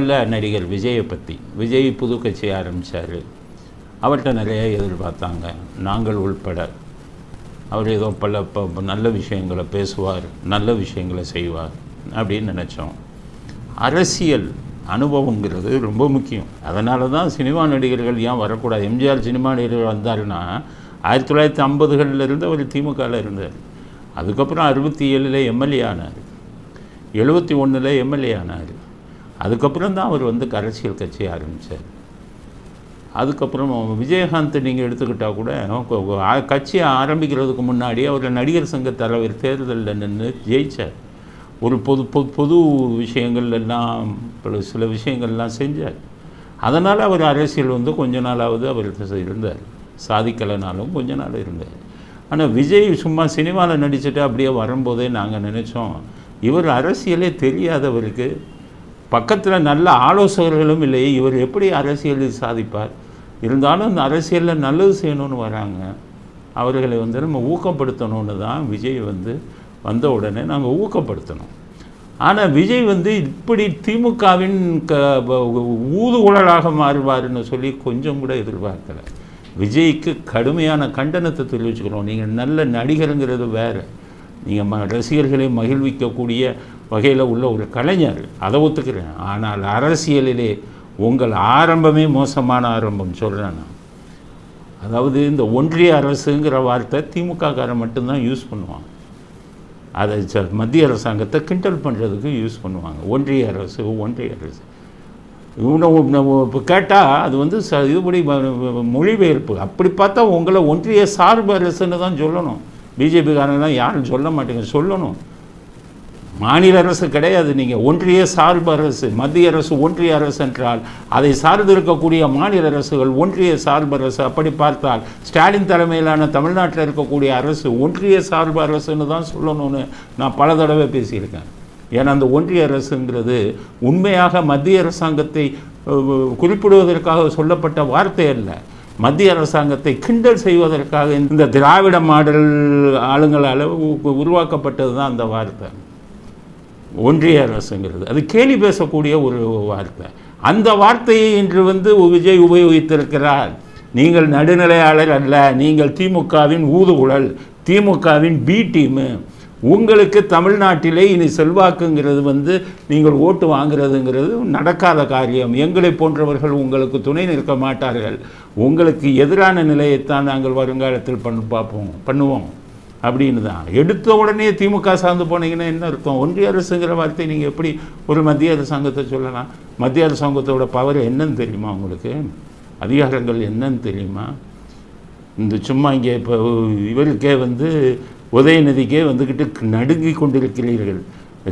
நல்ல நடிகர் விஜயை பற்றி விஜய் புது கட்சி ஆரம்பித்தார் அவர்கிட்ட நிறைய எதிர்பார்த்தாங்க. நாங்கள் உள்பட. அவர் ஏதோ பல ப நல்ல விஷயங்களை பேசுவார் நல்ல விஷயங்களை செய்வார் அப்படின்னு நினச்சோம். அரசியல் அனுபவங்கிறது ரொம்ப முக்கியம். அதனால தான் சினிமா நடிகர்கள் ஏன் வரக்கூடாது? எம்ஜிஆர் சினிமா நடிகர்கள் வந்தாருன்னா ஆயிரத்தி தொள்ளாயிரத்தி ஐம்பதுகளிலிருந்து அவர் திமுகவில் இருந்தார். அதுக்கப்புறம் அறுபத்தி ஏழில் எம்எல்ஏ ஆனார். எழுபத்தி ஒன்றில் எம்எல்ஏ ஆனார். அதுக்கப்புறம் தான் அவர் வந்து அரசியல் கட்சி ஆரம்பித்தார் அதுக்கப்புறம் விஜயகாந்த் நீங்கள் எடுத்துக்கிட்டால் கூட கட்சியை ஆரம்பிக்கிறதுக்கு முன்னாடி அவர் நடிகர் சங்க தலைவர் தேர்தலில் நின்று ஜெயித்தார் ஒரு பொது பொது பொது விஷயங்கள்லாம் சில விஷயங்கள்லாம் செஞ்சார். அதனால் அவர் அரசியல் வந்து கொஞ்ச நாளாவது அவர் இருந்தார். சாதிக்கலைனாலும் கொஞ்ச நாள் இருந்தார். ஆனால் விஜய் சும்மா சினிமாவில் நடிச்சுட்டு அப்படியே வரும்போதே நாங்கள் நினச்சோம் இவர் அரசியலே தெரியாதவருக்கு பக்கத்தில் நல்ல ஆலோசகர்களும் இல்லை. இவர் எப்படி அரசியலில் சாதிப்பார்? இருந்தாலும் அந்த அரசியலில் நல்லது செய்யணும்னு வராங்க. அவர்களை வந்து நம்ம ஊக்கப்படுத்தணும்னு தான் விஜய் வந்து வந்த உடனே நாங்கள் ஊக்கப்படுத்தணும். ஆனால் விஜய் வந்து இப்படி திமுகவின் க ஊதுகுழலாக மாறுவார்னு சொல்லி கொஞ்சம் கூட எதிர்பார்க்கல. விஜய்க்கு கடுமையான கண்டனத்தை தெரிவிச்சுக்கிறோம். நீங்கள் நல்ல நடிகருங்கிறது வேறு. நீங்கள் ம ரசிகர்களை மகிழ்விக்கக்கூடிய வகையில் உள்ள ஒரு கலைஞர். அதை ஒத்துக்கிறேன். ஆனால் அரசியலிலே உங்கள் ஆரம்பமே மோசமான ஆரம்பம் சொல்கிறேன் நான். அதாவது இந்த ஒன்றிய அரசுங்கிற வார்த்தை திமுககாரன் மட்டும்தான் யூஸ் பண்ணுவாங்க. அதை ச- மத்திய அரசாங்கத்தை கிண்டல் பண்ணுறதுக்கு யூஸ் பண்ணுவாங்க. ஒன்றிய அரசு ஒன்றிய அரசு. இவனை இப்போ கேட்டால் அது வந்து ச இதுபடி மொழிபெயர்ப்பு. அப்படி பார்த்தா உங்களை ஒன்றிய சார்பு அரசுன்னு தான் சொல்லணும். பிஜேபிக்காரங்களாம் யாரும் சொல்ல மாட்டேங்க. சொல்லணும். மாநில அரசு கிடையாது. நீங்கள் ஒன்றிய சார்பு அரசு மத்திய அரசு ஒன்றிய அரசு என்றால் அதை சார்ந்து இருக்கக்கூடிய மாநில அரசுகள் ஒன்றிய சார்பு அரசு. அப்படி பார்த்தால் ஸ்டாலின் தலைமையிலான தமிழ்நாட்டில் இருக்கக்கூடிய அரசு ஒன்றிய சார்பு அரசுன்னு தான் சொல்லணும்னு நான் பல தடவை பேசியிருக்கேன். ஏன்னா அந்த ஒன்றிய அரசுங்கிறது உண்மையாக மத்திய அரசாங்கத்தை குறிப்பிடுவதற்காக சொல்லப்பட்ட வார்த்தை அல்ல. மத்திய அரசாங்கத்தை கிண்டல் செய்வதற்காக இந்த திராவிட மாடல் ஆளுங்களால் உ- உருவாக்கப்பட்டது தான் அந்த வார்த்தை. ஒன்றிய அரசுங்கிறது. அது கேலி பேசக்கூடிய ஒரு வார்த்தை. அந்த வார்த்தையை இன்று வந்து விஜய் உபயோகித்திருக்கிறார். நீங்கள் நடுநிலையாளர் அல்ல நீங்கள் திமுகவின் ஊதுகுழல் திமுகவின் பி டீமு உங்களுக்கு தமிழ்நாட்டிலே இனி செல்வாக்குங்கிறது வந்து நீங்கள் ஓட்டு வாங்குறதுங்கிறது நடக்காத காரியம். எங்களை போன்றவர்கள் உங்களுக்கு துணை நிற்க மாட்டார்கள். உங்களுக்கு எதிரான நிலையைத்தான் நாங்கள் வருங்காலத்தில் பண்ணு பார்ப்போம் பண்ணுவோம். அப்படின்னு தான் எடுத்த உடனே திமுக சார்ந்து போனீங்கன்னா என்ன அர்த்தம்? ஒன்றிய அரசுங்கிற வார்த்தை நீங்கள் எப்படி ஒரு மத்திய அரசாங்கத்தை சொல்லலாம்? மத்திய அரசாங்கத்தோட பவர் என்னன்னு தெரியுமா உங்களுக்கு? அதிகாரங்கள் என்னன்னு தெரியுமா? இந்த சும்மா இங்கே இப்போ இவருக்கே வந்து உதயநிதிக்கே வந்துக்கிட்டு நடுங்கி கொண்டிருக்கிறீர்கள்.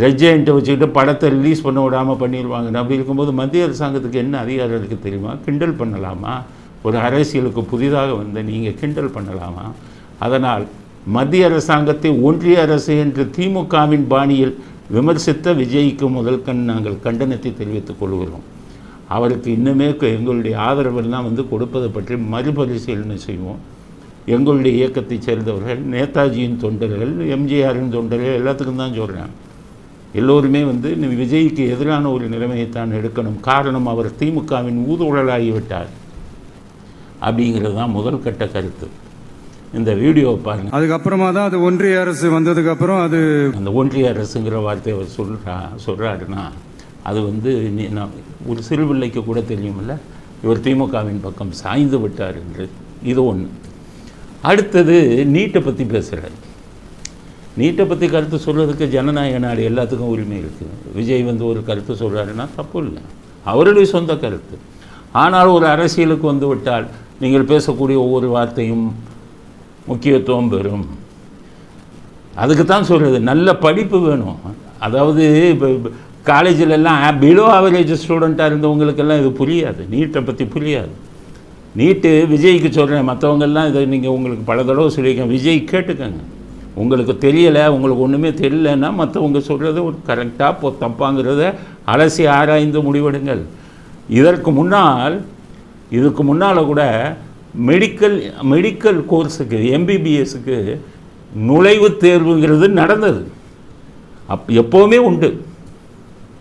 ரெஜெண்ட்டை வச்சுக்கிட்டு படத்தை ரிலீஸ் பண்ண விடாமல் பண்ணிடுவாங்க அப்படி இருக்கும்போது மத்திய அரசாங்கத்துக்கு என்ன அதிகாரம் இருக்குது தெரியுமா? கிண்டல் பண்ணலாமா? ஒரு அரசியலுக்கு புதிதாக வந்து நீங்கள் கிண்டல் பண்ணலாமா? அதனால் மத்திய அரசாங்கத்தை ஒன்றிய அரசு என்று திமுகவின் பாணியில் விமர்சித்த விஜய்க்கு முதல் கண் நாங்கள் கண்டனத்தை தெரிவித்துக் கொள்கிறோம். அவருக்கு இன்னுமே க- எங்களுடைய ஆதரவெல்லாம் வந்து கொடுப்பதை பற்றி மறுபரிசீலனை செய்வோம். எங்களுடைய இயக்கத்தைச் சேர்ந்தவர்கள் நேதாஜியின் தொண்டர்கள் எம்ஜிஆரின் தொண்டர்கள் எல்லாத்துக்கும் தான் சொல்கிறேன் எல்லோருமே வந்து விஜய்க்கு எதிரான ஒரு நிலைமையைத்தான் எடுக்கணும். காரணம் அவர் திமுகவின் ஊதுகுழலாகிவிட்டார் அப்படிங்கிறது தான் முதல் கட்ட கருத்து. இந்த வீடியோவை பாருங்கள் அதுக்கப்புறமா தான் அது ஒன்றிய அரசு வந்ததுக்கு அப்புறம் அது அந்த ஒன்றிய அரசுங்கிற வார்த்தையை அவர் சொல்கிறா சொல்கிறாருன்னா அது வந்து ஒரு சிறு பிள்ளைக்கு கூட தெரியுமில்ல இவர் திமுகவின் பக்கம் சாய்ந்து விட்டார் என்று. இது ஒன்று அடுத்தது நீட்டை பற்றி பேசுகிறார் நீட்டை பற்றி கருத்து சொல்கிறதுக்கு ஜனநாயக நாடு எல்லாத்துக்கும் உரிமை இருக்குது விஜய் வந்து ஒரு கருத்து சொல்கிறாருன்னா தப்பு இல்லை. அவருடைய சொந்த கருத்து. ஆனால் ஒரு அரசியலுக்கு வந்து விட்டால் நீங்கள் பேசக்கூடிய ஒவ்வொரு வார்த்தையும் முக்கியத்துவம் பெறும். அதுக்கு தான் சொல்கிறது நல்ல படிப்பு வேணும். அதாவது இப்போ காலேஜிலெல்லாம் பிலோ ஆவரேஜ் ஸ்டூடெண்ட்டாக இருந்தவங்களுக்கெல்லாம் இது புரியாது. நீட்டை பற்றி புரியாது. நீட்டு விஜய்க்கு சொல்கிறேன் மற்றவங்கெல்லாம் இதை நீங்கள் உங்களுக்கு பல தடவை சொல்லியிருக்கேன். விஜய் கேட்டுக்கங்க. உங்களுக்கு தெரியலை உங்களுக்கு ஒன்றுமே தெரியலன்னா மற்றவங்க சொல்கிறது ஒரு கரெக்டாக போ தப்பாங்கிறத அலசி ஆராய்ந்து முடிவெடுங்கள். இதற்கு முன்னால் இதுக்கு முன்னால் கூட மெடிக்கல் மெடிக்கல் கோர்ஸுக்கு எம்பிபிஎஸ்க்கு நுழைவுத் தேர்வுங்கிறது நடந்தது. அப் எப்போவுமே உண்டு.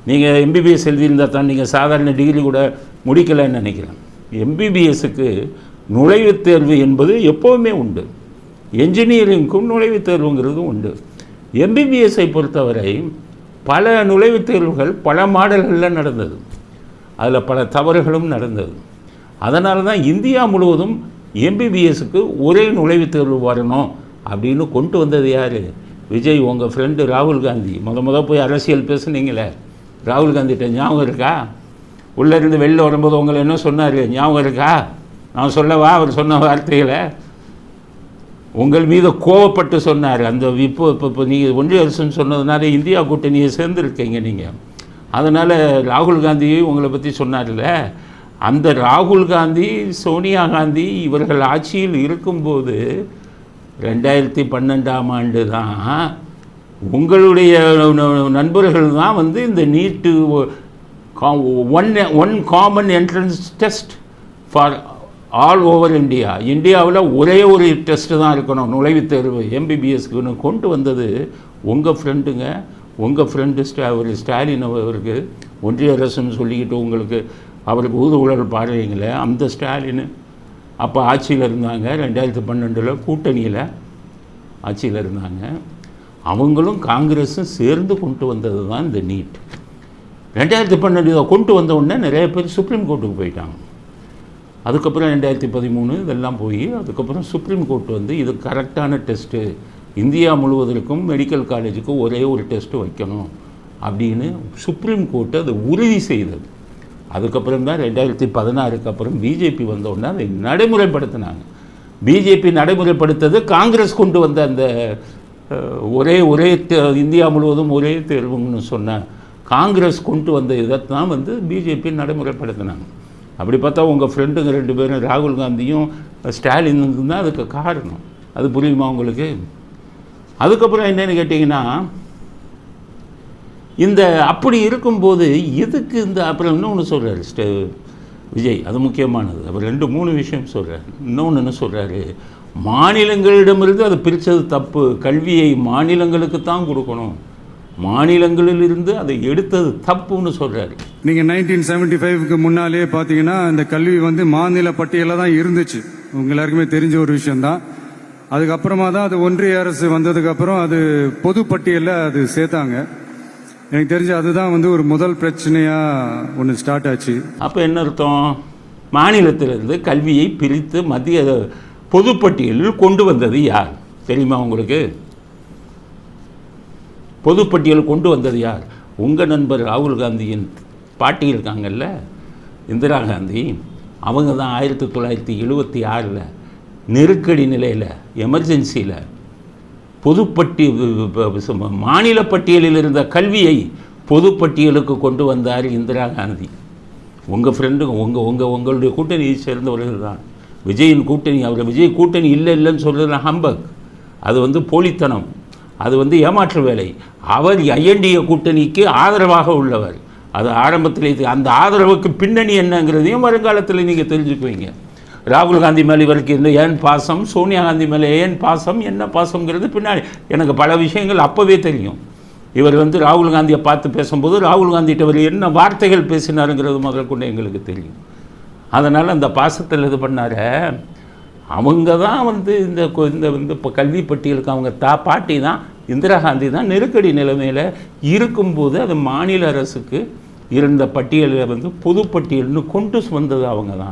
நீங்கள் எம்பிபிஎஸ் எழுதியிருந்தால் தான் நீங்கள் சாதாரண டிகிரி கூட முடிக்கலைன்னு நினைக்கிறேன். எம்பிபிஎஸ்க்கு நுழைவுத் தேர்வு என்பது எப்போவுமே உண்டு. என்ஜினியரிங்க்கும் நுழைவுத் தேர்வுங்கிறதும் உண்டு. எம்பிபிஎஸ்ஐ பொறுத்தவரை பல நுழைவுத் தேர்வுகள் பல மாடல்களில் நடந்தது. அதில் பல தவறுகளும் நடந்தது. அதனால தான் இந்தியா முழுவதும் எம்பிபிஎஸ்க்கு ஒரே நுழைவுத் தேர்வு வரணும் அப்படின்னு கொண்டு வந்தது யார்? விஜய் உங்கள் ஃப்ரெண்டு ராகுல் காந்தி. முத முத போய் அரசியல் பேசுனீங்களே. ராகுல் காந்திகிட்ட ஞாபகம் இருக்கா? உள்ளே இருந்து வெளில வரும்போது உங்களை என்ன சொன்னார்? ஞாபகம் இருக்கா? நான் சொல்லவா? அவர் சொன்ன வார்த்தைகளை? உங்கள் மீது கோவப்பட்டு சொன்னார். அந்த இப்போ இப்போ இப்போ நீங்கள் ஒன்றிய அரசுன்னு சொன்னதுனால இந்தியா கூட்டணியை சேர்ந்துருக்கீங்க நீங்கள் அதனால் ராகுல் காந்தியும் உங்களை பற்றி சொன்னார்ல அந்த ராகுல் காந்தி சோனியா காந்தி இவர்கள் ஆட்சியில் இருக்கும்போது ரெண்டாயிரத்தி பன்னெண்டாம் ஆண்டு தான் உங்களுடைய நண்பர்கள் தான் வந்து இந்த NEET one one common entrance test for all over India இந்தியாவில் ஒரே ஒரு டெஸ்ட்டு தான் இருக்கணும். நுழைவுத் தேர்வு எம்பிபிஎஸ்க்குன்னு கொண்டு வந்தது உங்கள் ஃப்ரெண்டுங்க உங்கள் ஃப்ரெண்டு ஸ்டா அவர் ஸ்டாலின் அவருக்கு ஒன்றிய அரசுன்னு சொல்லிக்கிட்டு உங்களுக்கு அவருக்கு உலர் பாடுறீங்களே அந்த ஸ்டாலின் அப்போ ஆட்சியில் இருந்தாங்க ரெண்டாயிரத்தி பன்னெண்டில் கூட்டணியில் ஆட்சியில் இருந்தாங்க. அவங்களும் காங்கிரஸும் சேர்ந்து கொண்டு வந்தது தான் இந்த நீட். ரெண்டாயிரத்தி பன்னெண்டு கொண்டு வந்த உடனே நிறைய பேர் சுப்ரீம் கோர்ட்டுக்கு போயிட்டாங்க. அதுக்கப்புறம் ரெண்டாயிரத்தி பதிமூணு இதெல்லாம் போய் அதுக்கப்புறம் சுப்ரீம் கோர்ட் வந்து இது கரெக்டான டெஸ்ட்டு. இந்தியா முழுவதற்கும் மெடிக்கல் காலேஜுக்கும் ஒரே ஒரு டெஸ்ட்டு வைக்கணும் அப்படின்னு சுப்ரீம் கோர்ட்டு அதை உறுதி செய்தது. அதுக்கப்புறம் தான் ரெண்டாயிரத்தி பதினாறுக்கு அப்புறம் பிஜேபி வந்தோடனே அதை நடைமுறைப்படுத்தினாங்க. பிஜேபி நடைமுறைப்படுத்தது காங்கிரஸ் கொண்டு வந்த அந்த ஒரே ஒரே தே- இந்தியா முழுவதும் ஒரே தேர்வுன்னு சொன்ன காங்கிரஸ் கொண்டு வந்த இதைத்தான் வந்து பிஜேபி நடைமுறைப்படுத்தினாங்க. அப்படி பார்த்தா உங்கள் ஃப்ரெண்டுங்க ரெண்டு பேரும் ராகுல் காந்தியும் ஸ்டாலின் தான் அதுக்கு காரணம். அது புரியுமா உங்களுக்கு? அதுக்கப்புறம் என்னென்னு கேட்டிங்கன்னா இந்த அப்படி இருக்கும்போது எதுக்கு இந்த அப்புறம் இன்னொன்று சொல்கிறார் ஸ்டே விஜய் அது முக்கியமானது. அவர் ரெண்டு மூணு விஷயம் சொல்கிறார் இன்னொன்று என்ன சொல்கிறாரு மாநிலங்களிடமிருந்து அதை பிரித்தது தப்பு. கல்வியை மாநிலங்களுக்கு தான் கொடுக்கணும். மாநிலங்களிலிருந்து அதை எடுத்தது தப்புன்னு சொல்கிறாரு நீங்கள் நைன்டீன் செவன்டி ஃபைவ்க்கு முன்னாலே பார்த்தீங்கன்னா இந்த கல்வி வந்து மாநில பட்டியலில் தான் இருந்துச்சு. உங்க எல்லாருக்குமே தெரிஞ்ச ஒரு விஷயம்தான். அதுக்கப்புறமா தான் அது ஒன்றிய அரசு வந்ததுக்கப்புறம் அது பொது பட்டியலில் அது சேர்த்தாங்க. எனக்கு தெரிஞ்சு அதுதான் வந்து ஒரு முதல் பிரச்சனையா ஒன்று ஸ்டார்ட் ஆச்சு. அப்போ என்ன அர்த்தம்? மாநிலத்திலிருந்து கல்வியை பிரித்து மத்திய பொதுப்பட்டியலில் கொண்டு வந்தது யார்? தெரியுமா உங்களுக்கு? பொதுப்பட்டியல் கொண்டு வந்தது யார்? உங்கள் நண்பர் ராகுல் காந்தியின் பாட்டி இருக்காங்கல்ல இந்திரா காந்தி. அவங்க தான் ஆயிரத்தி தொள்ளாயிரத்தி எழுபத்தி ஆறில் நெருக்கடி நிலையில் எமர்ஜென்சியில் பொதுப்பட்டி மாநில பட்டியலில் இருந்த கல்வியை பொதுப்பட்டியலுக்கு கொண்டு வந்தார் இந்திரா காந்தி. உங்கள் ஃப்ரெண்டுங்க உங்கள் உங்கள் உங்களுடைய கூட்டணியை சேர்ந்தவர்கள் தான் விஜயின் கூட்டணி அவர் விஜய் கூட்டணி இல்லை இல்லைன்னு சொல்கிறது ஹம்பக் அது வந்து போலித்தனம். அது வந்து ஏமாற்று வேலை. அவர் ஐஎன்டிஏ கூட்டணிக்கு ஆதரவாக உள்ளவர். அது ஆரம்பத்தில் இது அந்த ஆதரவுக்கு பின்னணி என்னங்கிறதையும் வருங்காலத்தில் நீங்கள் தெரிஞ்சுக்குவீங்க. ராகுல் காந்தி மேலே இவருக்கு இந்த ஏன் பாசம்? சோனியா காந்தி மேலே ஏன் பாசம்? என்ன பாசம்ங்கிறது பின்னாடி. எனக்கு பல விஷயங்கள் அப்போவே தெரியும். இவர் வந்து ராகுல் காந்தியை பார்த்து பேசும்போது ராகுல் காந்திகிட்ட அவர் என்ன வார்த்தைகள் பேசினாருங்கிறது முதல் கொண்டு எங்களுக்கு தெரியும். அதனால் அந்த பாசத்தில் இது பண்ணார. அவங்க தான் வந்து இந்த இந்த இந்த இப்போ கல்வி பட்டியலுக்கு அவங்க தா பாட்டி தான் இந்திரா காந்தி தான் நெருக்கடி நிலைமையில் இருக்கும்போது அது மாநில அரசுக்கு இருந்த பட்டியலை வந்து பொதுப்பட்டியல்னு கொண்டு வந்தது அவங்க தான்.